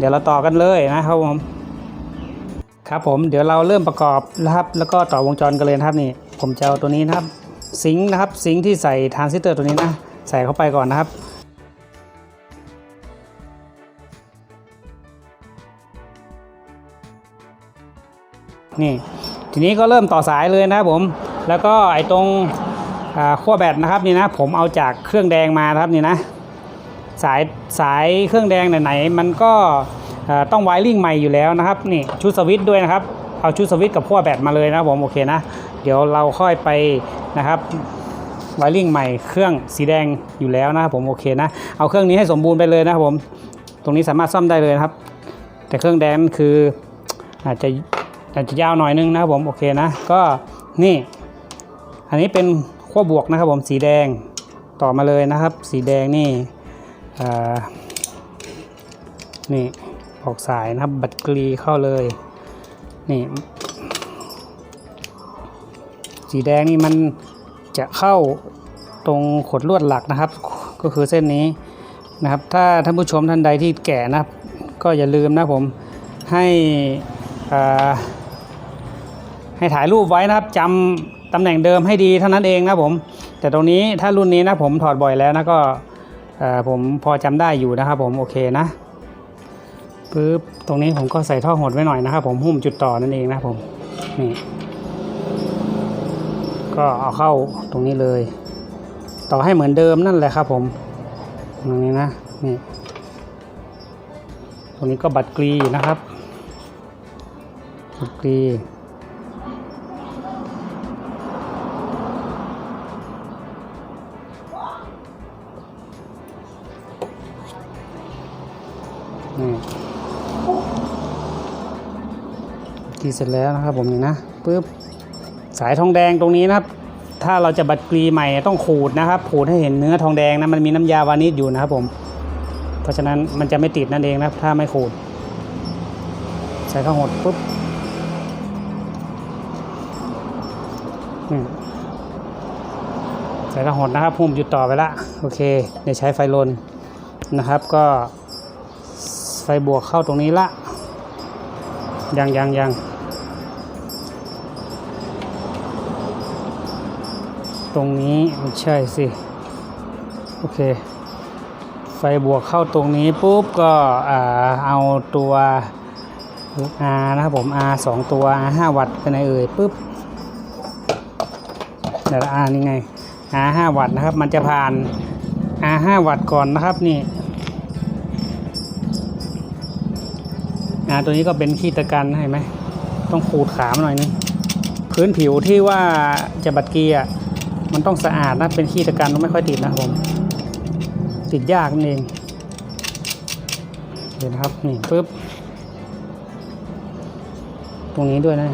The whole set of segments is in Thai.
เดี๋ยวเราต่อกันเลยนะครับผม ครับผมเดี๋ยวเราเริ่มประกอบนะครับ แล้วก็ต่อวงจรกันเลยนะครับนี่ผมจะเอาตัวนี้นะครับซิงค์นะครับซิงค์ที่ใส่ทรานซิสเตอร์ตัวนี้นะใส่เข้าไปก่อนนะครับนี่ทีนี้ก็เริ่มต่อสายเลยนะครับผม แล้วก็ไอ้ตรงขั้วแบตนะครับนี่นะผมเอาจากเครื่องแดงมาครับนี่นะ สายสายเครื่องแดงไหนๆมันก็ต้องไวริ่งใหม่อยู่แล้วนะครับนี่ชุดสวิตช์ด้วยนะครับเอาชุดสวิตช์กับขั้วแบตมาเลยนะผมโอเคนะ เดี๋ยวเราค่อยไปนะครับไวริ่งใหม่เครื่องสีแดงอยู่แล้วนะครับผมโอเคนะเอาเครื่องนี้ให้สมบูรณ์ไปเลยนะครับผมตรงนี้สามารถซ่อมได้เลยนะครับ แต่เครื่องแดงคืออาจจะอาจจะยาวหน่อยนึงนะครับผมโอเคนะก็นี่ อันนี้เป็นขั้วบวกนะครับผมสีแดงต่อมาเลยนะครับ สีแดงนี่ นี่ออกสายนะครับ บัตรกรีเข้าเลย นี่สีแดงนี่มันจะเข้าตรงขดลวดหลักนะครับ ก็คือเส้นนี้นะครับ ถ้าท่านผู้ชมท่านใดที่แก่นะก็อย่าลืมนะผมให้ให้ถ่ายรูปไว้นะครับจำตำแหน่งเดิมให้ดีเท่านั้นเองนะผม แต่ตรงนี้ถ้ารุ่นนี้นะผมถอดบ่อยแล้วนะก็ ผมพอจำได้อยู่นะครับผมโอเคนะปึ๊บตรงนี้ผมก็ใส่ท่อหดไว้หน่อยนะครับผมหุ้มจุดต่อนั่นเองนะผมนี่ก็เอาเข้าตรงนี้เลย ต่อให้เหมือนเดิมนั่นแหละครับผมตรงนี้นะนี่ตรงนี้ก็บัตรกรีนะครับบัตรกรี เสร็จแล้วนะครับผมนี่นะปึ๊บสายทองแดงตรงนี้นะครับ ถ้าเราจะบัดกรีใหม่ต้องขูดนะครับขูดให้เห็นเนื้อทองแดงนะมันมีน้ำยาวานิชอยู่นะครับผม เพราะฉะนั้นมันจะไม่ติดนั่นเองนะถ้าไม่ขูด ใส่ข้าวหดปุ๊บใส่ข้าวหดนะครับพุ่มจุดต่อไปละโอเคเดี๋ยวใช้ไฟลนนะครับก็ไฟบวกเข้าตรงนี้ละยังยังยัง ตรงนี้ไม่ใช่สิ โอเค ไฟบวกเข้าตรงนี้ปุ๊บก็อ่าเอาตัว R นะครับผม R สองตัว R 5วัตต์เป็นเอ่ยปุ๊บเดี๋ยว R นี่ไง R 5วัตต์นะครับ มันจะผ่าน R 5วัตต์ก่อนนะครับนี่ R ตัวนี้ก็เป็นขี้ตะกันเห็นไหม ต้องขูดขามหน่อยนึงพื้นผิวที่ว่าจะบัดเกียร์ มันต้องสะอาดนะ เป็นขี้ตะกันมันไม่ค่อยติดนะผม ติดยากนั่นเองเห็นนะครับ นี่ปุ๊บ ตรงนี้ด้วยนะ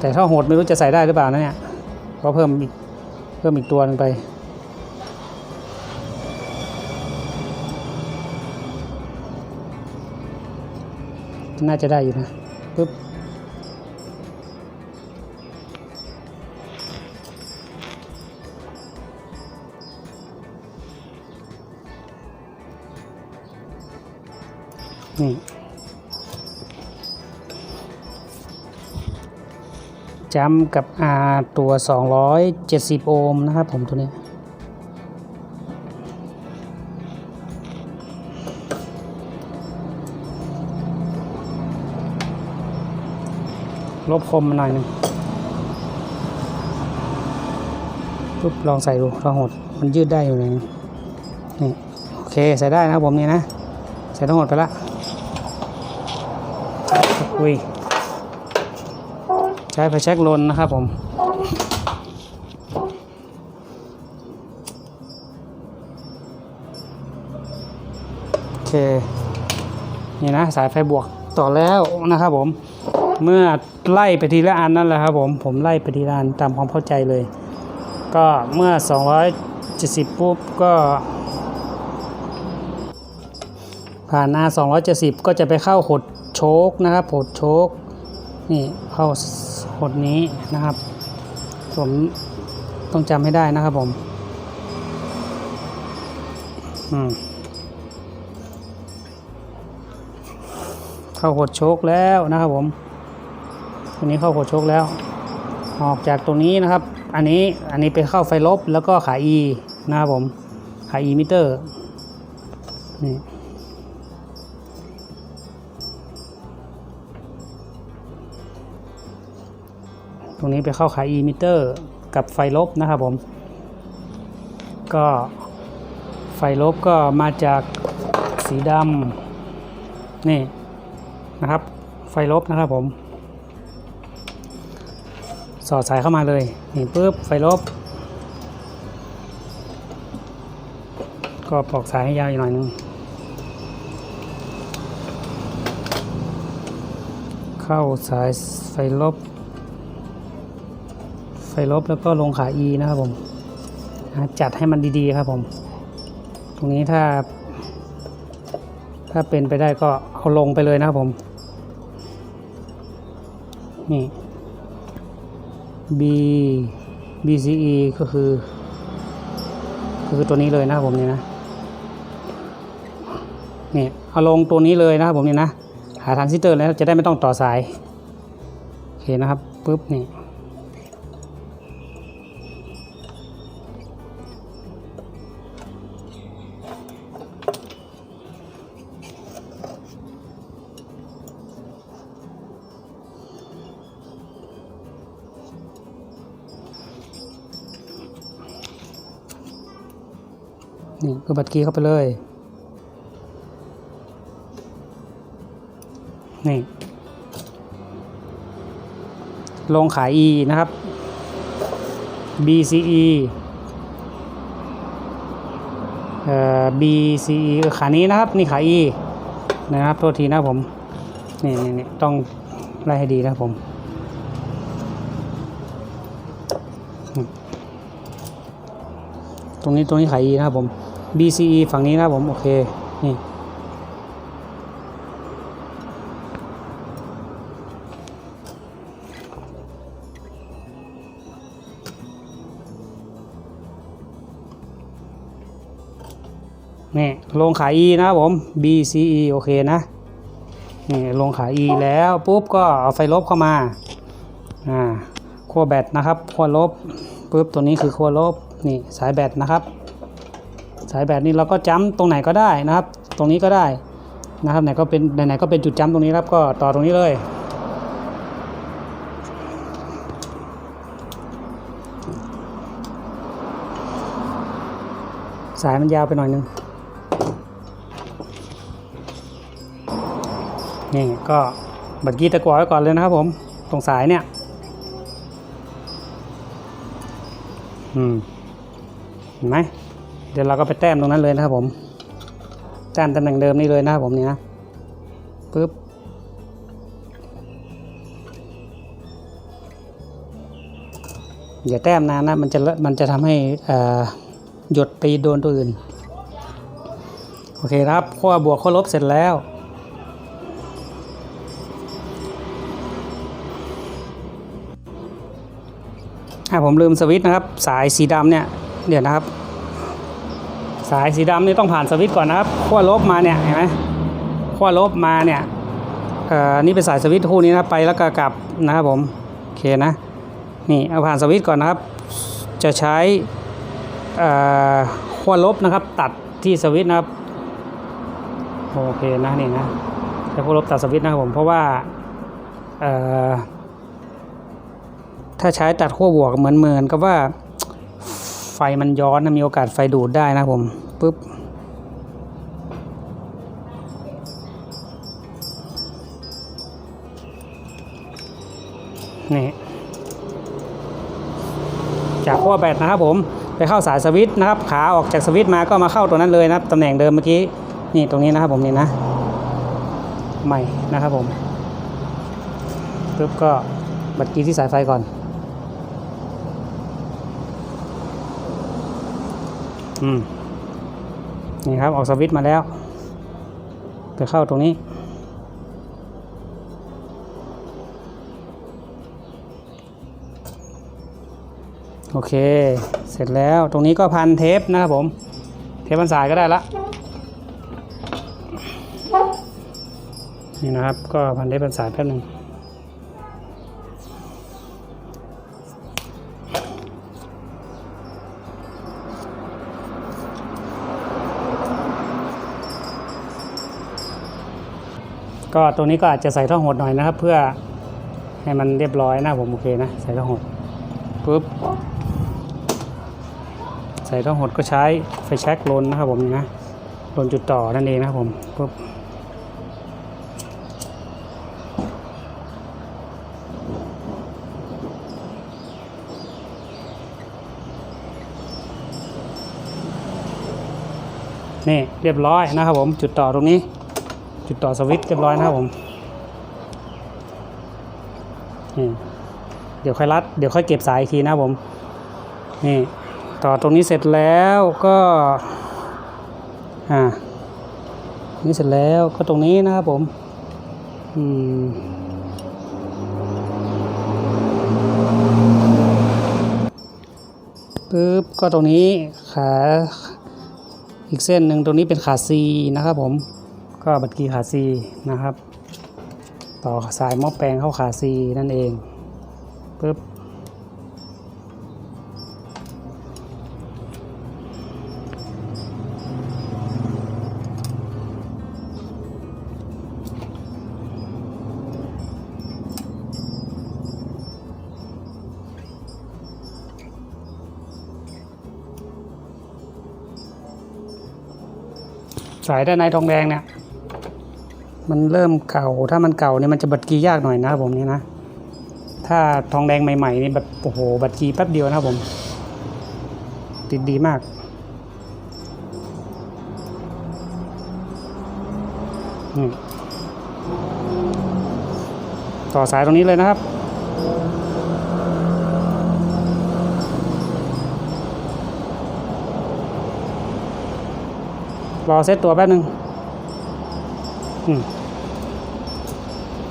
แต่ถ้าโหดไม่รู้จะใส่ได้หรือเปล่านะเนี่ยก็เพิ่มอีกเพิ่มอีกตัวหนึงไป น่าจะได้อยู่นะปึ๊บ จัมกับ R ตัว 270 โอห์มนะครับผมตัวนี้ลบคมมาหน่อยหนึงปุ๊บลองใส่ดูลองหดมันยืดได้อยู่เลยนี่โอเคใส่ได้นะครับผมนี่นะ ใส่ทั้งหดไปละอุ้ย ใช้ไฟแช็กลนนะครับผมโอเคนี่นะสายไฟบวกต่อแล้วนะครับผมเมื่อไล่ไปทีละอันนั่นแหละครับผมผมไล่ไปทีละอันตามความเข้าใจเลย ก็เมื่อ 270 ปุ๊บก็ผ่าน R 270 ก็จะไปเข้าหดโชคนะครับหดโชคนี่เข้า หดนี้นะครับ ผมต้องจำให้ได้นะครับผม อืมเข้าหัวโชคแล้วนะครับผมตัวนี้เข้าหัวโชคแล้ว ออกจากตรงนี้นะครับ อันนี้อันนี้ไปเข้าไฟลบแล้วก็ขา E นะครับผมขา E มิเตอร์นี่ ตรงนี้ไปเข้าขา E มิเตอร์กับไฟลบนะครับผม ก็ไฟลบก็มาจากสีดำนี่นะครับ ไฟลบนะครับผม สอดสายเข้ามาเลยนี่ปุ๊บไฟลบ ก็ปลอกสายให้ยาวอีกหน่อยนึงเข้าสายไฟลบ ไฟลบแล้วก็ลงขา E นะครับผมจัดให้มันดีๆครับผม ตรงนี้ถ้า ถ้าเป็นไปได้ก็เอาลงไปเลยนะครับผม นี่ B BCE ก็คือ คือตัวนี้เลยนะครับผมนี่นะนี่เอาลงตัวนี้เลยนะครับผมนี่นะ หาทรานซิสเตอร์แล้วจะได้ไม่ต้องต่อสาย โอเคนะครับปุ๊บนี่ นี่ก็บัตรกีย์เข้าไปเลย นี่ ลงขาย E นะครับ BCE เอ่อ BCE ขานี้นะครับ นี่ขา E นะครับ โทษทีนะผม นี่นี่นี่ต้องไล่ให้ดีนะผมตรงนี้ตรงนี้ขาย E นะครับผม BCE ฝั่งนี้นะผม โอเค นี่ นี่ลงขาย E นะผม BCE โอเคนะ นี่ลงขาย E แล้วปุ๊บก็เอาไฟลบเข้ามา อ่าขั้วแบตนะครับขั้วลบปุ๊บตัวนี้คือขั้วลบ นี่สายแบตนะครับ สายแบตนี่เราก็จ้ำตรงไหนก็ได้นะครับ ตรงนี้ก็ได้นะครับไหนก็เป็นไหนๆก็เป็นจุดจ้ำตรงนี้ครับก็ต่อตรงนี้เลยสายมันยาวไปหน่อยนึง นี่ก็บัตรกี้ตะกัวไว้ก่อนเลยนะครับผม ตรงสายเนี่ย อืม เห็นไหม เดี๋ยวเราก็ไปแต้มตรงนั้นเลยนะครับผมแต้มตำแหน่งเดิมนี่เลยนะครับผมนี่นะปึ๊บอย่าแต้มนานนะมันจะมันจะทำให้หยดไปโดนตัวอื่น โอเคครับขั้วบวกขั้วลบเสร็จแล้วอะผมลืมสวิตช์นะครับ สายสีดำเนี่ย เดี๋ยวนะครับ สายสีดำนี่ต้องผ่านสวิตช์ก่อนนะครับขั้วลบมาเนี่ยเห็นไหมขั้วลบมาเนี่ยเอ่อนี่เป็นสายสวิตช์คู่นี้นะไปแล้วก็กลับนะครับผมโอเคนะนี่เอาผ่านสวิตช์ก่อนนะครับ จะใช้เอ่อขั้วลบนะครับ ตัดที่สวิตช์นะครับโอเคนะนี่นะใช้ขั้วลบตัดสวิตช์นะครับผมเพราะว่าเอ่อถ้าใช้ตัดขั้วบวกเหมือนเหมือนกับว่า ฟมันย้อนนะมีโอกาสไฟดูดได้นะผมปุ๊บนี่จากขั้วแบตนะครับผมไปเข้าสายสวิตช์นะครับ ขาออกจากสวิตช์มาก็มาเข้าตัวนั้นเลยนะครับตำแหน่งเดิมเมื่อกี้นี่ตรงนี้นะครับผมนี่นะใหม่นะครับผมปุ๊บก็บัตรกีที่สายไฟก่อน อืม นี่ครับออกสวิตช์มาแล้วไปเข้าตรงนี้ โอเค เสร็จแล้วตรงนี้ก็พันเทปนะครับผม เทปพันสายก็ได้ละนี่นะครับ ก็พันได้เป็นสายแป๊บหนึ่ง ก็ตรงนี้ก็อาจจะใส่ท่อหดหน่อยนะครับ เพื่อให้มันเรียบร้อยนะผมโอเคนะ ใส่ท่อหดปุ๊บใส่ท่อหดก็ใช้ไฟแช็กลนนะครับผมนี่นะลนจุดต่อนั่นเองนะครับผมปุ๊บนี่เรียบร้อยนะครับผมจุดต่อตรงนี้ จุดต่อสวิตช์เรียบร้อยนะครับผมนี่เดี๋ยวค่อยรัด เดี๋ยวค่อยเก็บสายอีกทีนะครับผม นี่ต่อตรงนี้เสร็จแล้วก็อ่านี่เสร็จแล้วก็ตรงนี้นะครับผมอืมปึ๊บก็ตรงนี้ขาอีกเส้นหนึ่งตรงนี้เป็นขาซีนะครับผม ก็บัตรกีขาซีนะครับ ต่อสายหม้อแปลงเข้าขาซีนั่นเองปึ๊บสายด้านในทองแดงเนี่ย มันเริ่มเก่า ถ้ามันเก่าเนี่ยมันจะบัตรกียากหน่อยนะครับผมนี่นะ ถ้าทองแดงใหม่ๆนี่แบบโอ้โหบัตรกีแป๊บเดียวนะครับผม ติดดีมากต่อสายตรงนี้เลยนะครับ รอเซตตัวแป๊บนึง อืม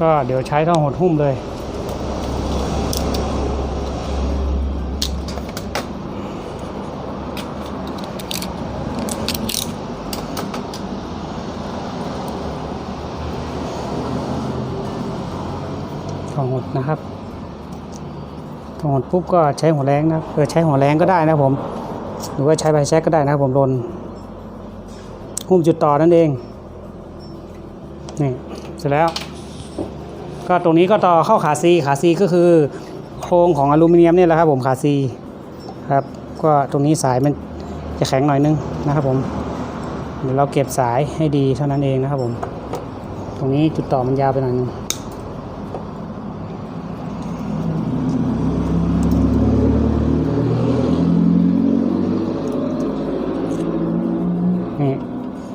ก็เดี๋ยวใช้ท่อหดหุ้มเลย ท่อหดนะครับท่อหดปุ๊บก็ใช้หัวแรงนะครับเออใช้หัวแรงก็ได้นะผม หรือว่าใช้ไฟแช็กก็ได้นะผมโดนหุ้มจุดต่อนั่นเอง นี่ เสร็จแล้ว ก็ตรงนี้ก็ต่อเข้าขาซีขาซีก็คือโครงของอลูมิเนียมเนี่ยแหละครับผมขาซีครับก็ตรงนี้สายมันจะแข็งหน่อยนึงนะครับผมเดี๋ยวเราเก็บสายให้ดีเท่านั้นเองนะครับผม ตรงนี้จุดต่อมันยาวไปหน่อยนึงนี่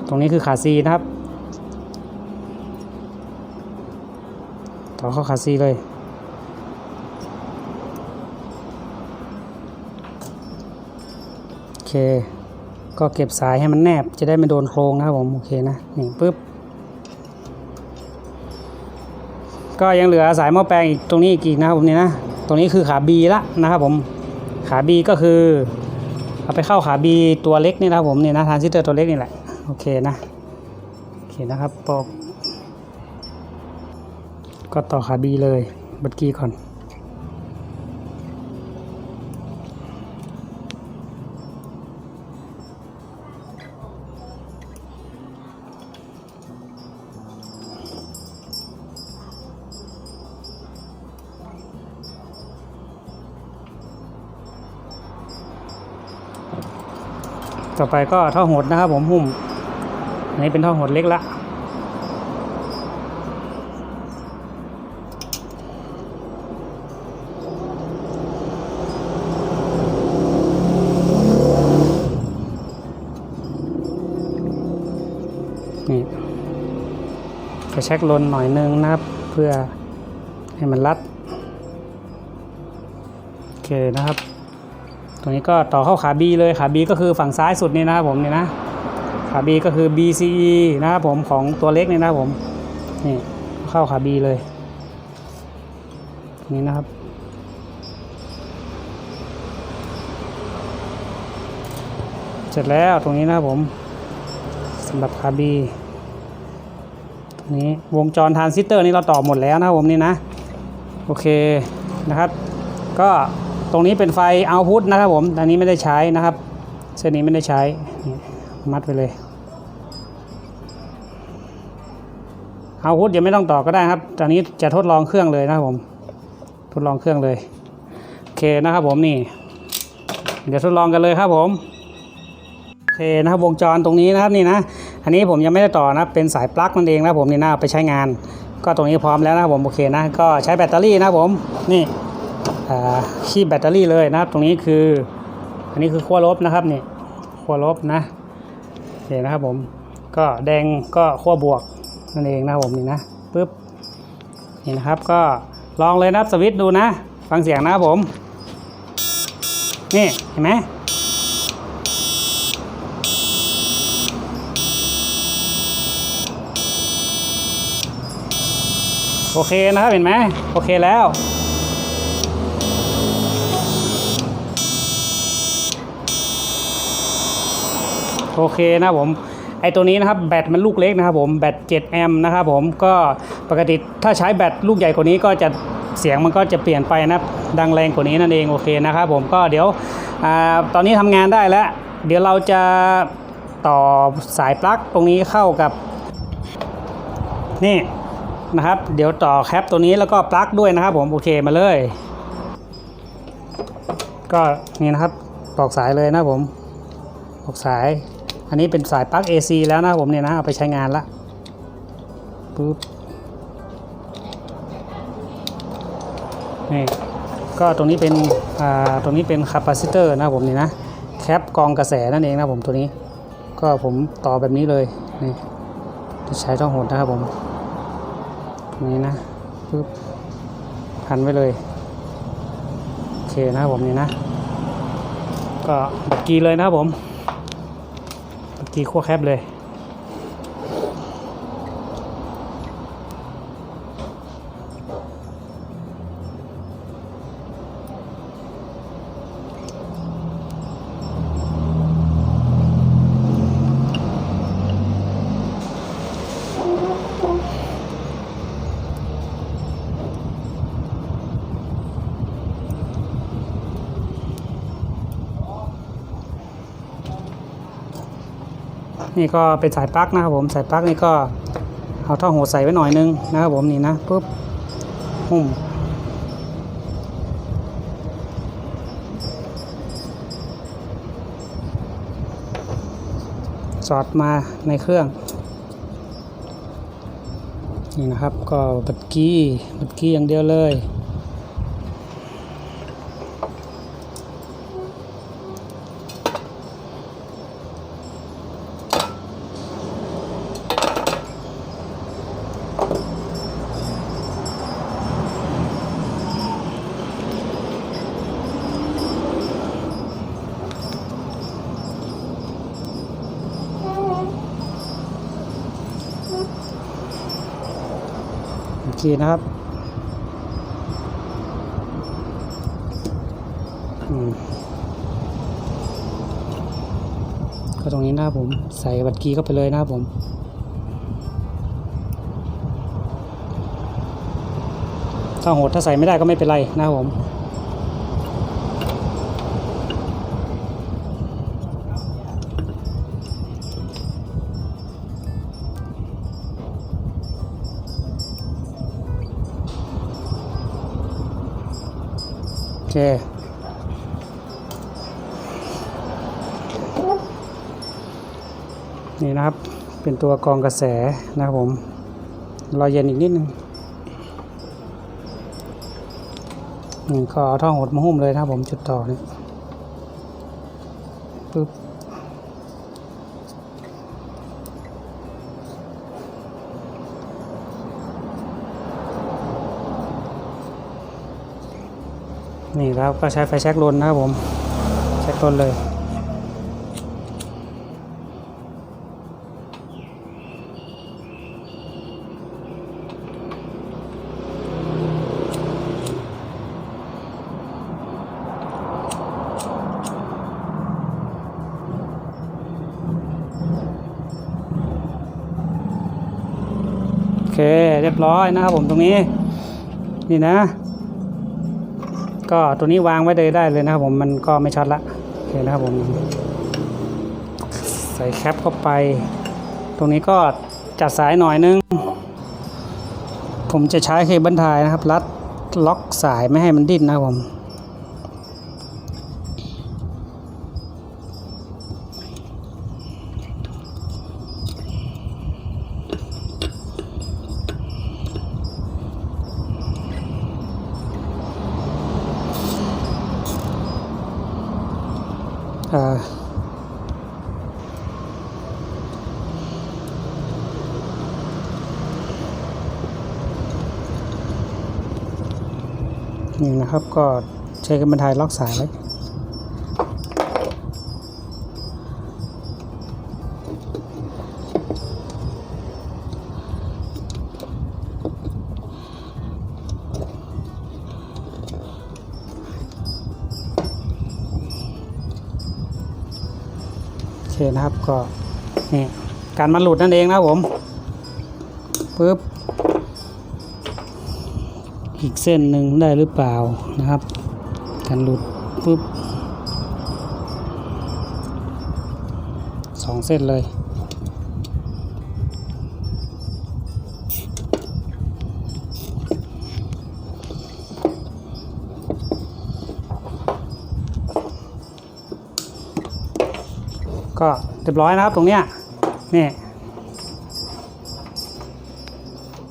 ตรงนี้คือขาซีนะครับ ต่อเข้าขาซีเลยโอเค ก็เก็บสายให้มันแนบจะได้ไม่โดนโครงนะครับผมโอเคนะนี่ปุ๊บก็ยังเหลือสายหม้อแปลงอีกตรงนี้อีกอีกนะครับผมนี่นะตรงนี้คือขา B ละนะครับผมขา B ก็คือเอาไปเข้าขา B ตัวเล็กนี่นะครับผมนี่นะทรานซิสเตอร์ตัวเล็กนี่แหละโอเคนะโอเคนะครับปอก ก็ต่อขา B เลยบัตรกี้ก่อน ต่อไปก็ท่อหดนะครับผมหุ้มอันนี้เป็นท่อหดเล็กละ กระแชกลนหน่อยนึงนะครับ เพื่อให้มันรัด โอเคนะครับ ตรงนี้ก็ต่อเข้าขา B เลยขา B ก็คือฝั่งซ้ายสุดนี่นะครับผมนี่นะขา B ก็คือ BCE นะครับผมของตัวเล็กนี่นะครับผมนี่เข้าขา B เลยนี่นะครับเสร็จแล้วตรงนี้นะครับผมสำหรับขา B ต่ นี่วงจรทรานซิสเตอร์นี่เราต่อหมดแล้วนะครับผมนี่นะ โอเคนะครับ ก็ตรงนี้เป็นไฟเอาพุทนะครับผมอันนี้ไม่ได้ใช้นะครับ เส้นนี้ไม่ได้ใช้ มัดไปเลยเอาพุทยังไม่ต้องต่อก็ได้ครับ ตอนนี้จะทดลองเครื่องเลยนะครับผม ทดลองเครื่องเลย โอเคนะครับผมนี่ เดี๋ยวทดลองกันเลยครับผม โอเคนะครับวงจรตรงนี้นะครับนี่นะ อันนี้ผมยังไม่ได้ต่อนะเป็นสายปลั๊กนั่นเองนะผมนี่นะเอาไปใช้งาน ก็ตรงนี้พร้อมแล้วนะผมโอเคนะก็ใช้แบตเตอรี่นะผมนี่อ่าคีบแบตเตอรี่เลยนะครับ ตรงนี้คือ อันนี้คือขั้วลบนะครับนี่ขั้วลบนะโอเคนะครับผมก็แดงก็ขั้วบวกนั่นเองนะผมนี่นะปึ๊บนี่นะครับก็ลองเลยนะสวิตช์ดูนะ ฟังเสียงนะครับผม นี่เห็นไหม โอเคนะครับเห็นไหมโอเคแล้ว โอเคนะผมไอตัวนี้นะครับแบตมันลูกเล็กนะครับผมแบต7แอมป์นะครับผมก็ปกติถ้าใช้แบตลูกใหญ่กว่านี้ก็จะเสียงมันก็จะเปลี่ยนไปนะดังแรงกว่านี้นั่นเองโอเคนะครับผมก็เดี๋ยวอตอนนี้ทำงานได้แล้ว เดี๋ยวเราจะต่อสายปลั๊กตรงนี้เข้ากับนี่ นะครับ เดี๋ยวต่อแคปตัวนี้แล้วก็ปลั๊กด้วยนะครับ ผมโอเคมาเลย ก็นี่นะครับตอกสายเลยนะผมตอกสาย อันนี้เป็นสายปลั๊ก AC แล้วนะผมเนี่ยนะเอาไปใช้งานละปุ๊บนี่ก็ตรงนี้เป็นอ่าตรงนี้เป็นคาปาซิเตอร์นะผมนี่นะแคปกองกระแสนั่นเองนะผมตัวนี้ ก็ผมต่อแบบนี้เลยนี่จะใช้ช่องหดนะครับผม นี้นะปึ๊บพันไว้เลยโอเคนะครับผมนี่นะ ก็บักกีเลยนะครับผมบักกีขั้วแคบเลย นี่ก็เป็นสายปลั๊กนะครับผมสายปลั๊กนี่ก็เอาท่อหัวใส่ไว้หน่อยนึงนะครับผมนี่นะปุ๊บหุ้มสอดมาในเครื่อง นี่นะครับก็บัดกี้บัดกี้อย่างเดียวเลย ขี่นะครับก็ตรงนี้นะครับผมใส่บัตรกีเข้าไปเลยนะครับผมถ้าโหดถ้าใส่ไม่ได้ก็ไม่เป็นไรนะครับผม เคนี่นะครับเป็นตัวกรองกระแสนะครับผมรอเย็นอีกนิดนึงนี่ก็เอาท่อหดมาหุ้มเลยนะครับผมจุดต่อนี่ปึ๊ นี่ครับก็ใช้ไฟแช็กลนนะครับผมแช็กลนเลยโอเค เรียบร้อยนะครับผมตรงนี้ นี่นะ ก็ตัวนี้วางไว้เลยได้เลยนะครับผมมันก็ไม่ชัดละโอเคนะครับผม ใส่แคปเข้าไป ตรงนี้ก็จัดสายหน่อยนึง ผมจะใช้เคเบิลไทยนะครับ รัดล็อกสายไม่ให้มันดิ้นนะครับผม นี่งนะครับ ก็ใช้กันบันไทยล็อกสายไว้โอเคนะครับก็นี่การมันหลุดนั่นเองนะผมปึ๊บ อีกเส้นหนึ่งได้หรือเปล่านะครับ กันหลุดปุ๊บสองเส้นเลยก็เรียบร้อยนะครับตรงเนี้ยนี่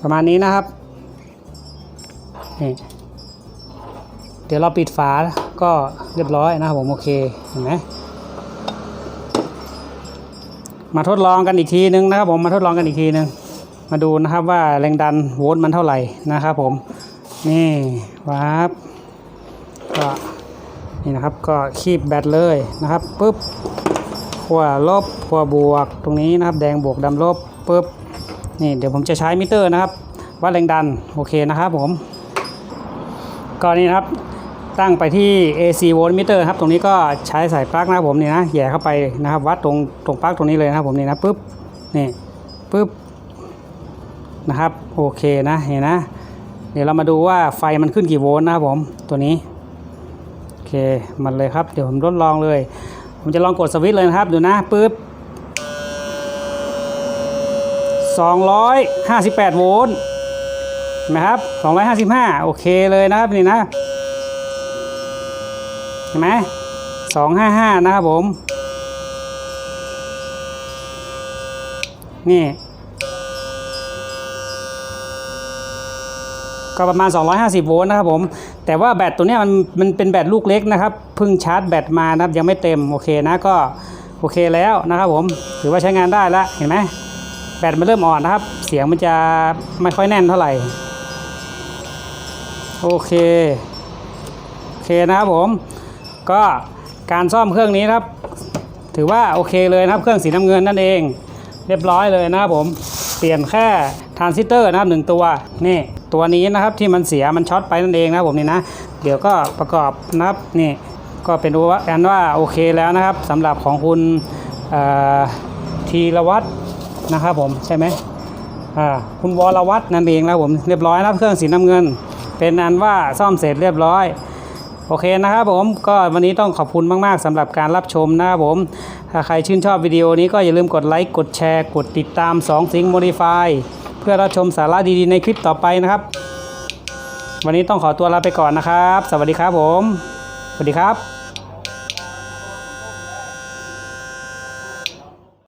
ประมาณนี้นะครับ นี่เดี๋ยวเราปิดฝาก็เรียบร้อยนะครับผมโอเคเห็นไหมมาทดลองกันอีกทีนึงนะครับผมมาทดลองกันอีกทีนึงมาดูนะครับว่าแรงดันโวลต์มันเท่าไหร่นะครับผมนี่วับก็นี่นะครับก็คีบแบตเลยนะครับปุ๊บขั้วลบขั้วบวกตรงนี้นะครับ แดงบวกดำลบปุ๊บนี่เดี๋ยวผมจะใช้มิเตอร์นะครับวัดแรงดันโอเคนะครับผม ก็นี่นะครับตั้งไปที่ AC voltmeter ครับ ตรงนี้ก็ใช้สายปลั๊กนะครับผมนี่นะแย่เข้าไปนะครับ วัดตรงตรงปลั๊กตรงนี้เลยนะครับผมนี่นะปุ๊บนี่ปุ๊บนะครับโอเคนะเห็นนะ เดี๋ยวเรามาดูว่าไฟมันขึ้นกี่โวลต์นะครับผมตัวนี้โอเคมันเลยครับเดี๋ยวผมทดลองเลย ผมจะลองกดสวิตช์เลยนะครับดูนะปุ๊บ258 โวลต์ นไหมครับ 255 โอเคเลยนะครับนี่นะ เห็นไหม255 นะครับผม นี่ ก็ประมาณ 250 โวลต์นะครับผม แต่ว่าแบตตัวนี้มันมันเป็นแบตลูกเล็กนะครับ เพิ่งชาร์จแบตมานะครับ ยังไม่เต็ม โอเคนะก็โอเคแล้วนะครับผม ถือว่าใช้งานได้แล้ว เห็นไหมแบตมันเริ่มอ่อนนะครับ เสียงมันจะไม่ค่อยแน่นเท่าไหร่ โอเค โอเคนะครับผม ก็การซ่อมเครื่องนี้นะครับ ถือว่าโอเคเลยนะครับ เครื่องสีน้ำเงินนั่นเอง เรียบร้อยเลยนะครับผม เปลี่ยนแค่ทรานซิสเตอร์นะครับหนึ่งตัว นี่ตัวนี้นะครับที่มันเสียมันช็อตไปนั่นเองนะครับผมนี่นะ เดี๋ยวก็ประกอบนะครับนี่ก็เป็นว่าแอนว่าโอเคแล้วนะครับสำหรับของคุณเอ่อธีรวัตรนะครับผมใช่ไหมคุณวรวัฒน์นั่นเองนะผมเรียบร้อยนะเครื่องสีน้ำเงิน เป็นอันว่าซ่อมเสร็จเรียบร้อย โอเคนะครับผมก็วันนี้ต้องขอบคุณมาก ๆสำหรับการรับชมนะครับผม ถ้าใครชื่นชอบวิดีโอนี้ก็อย่าลืมกดไลค์กดแชร์กดติดตาม2สิง Modify เพื่อรับชมสาระดีๆในคลิปต่อไปนะครับ วันนี้ต้องขอตัวลาไปก่อนนะครับ สวัสดีครับผม สวัสดีครับ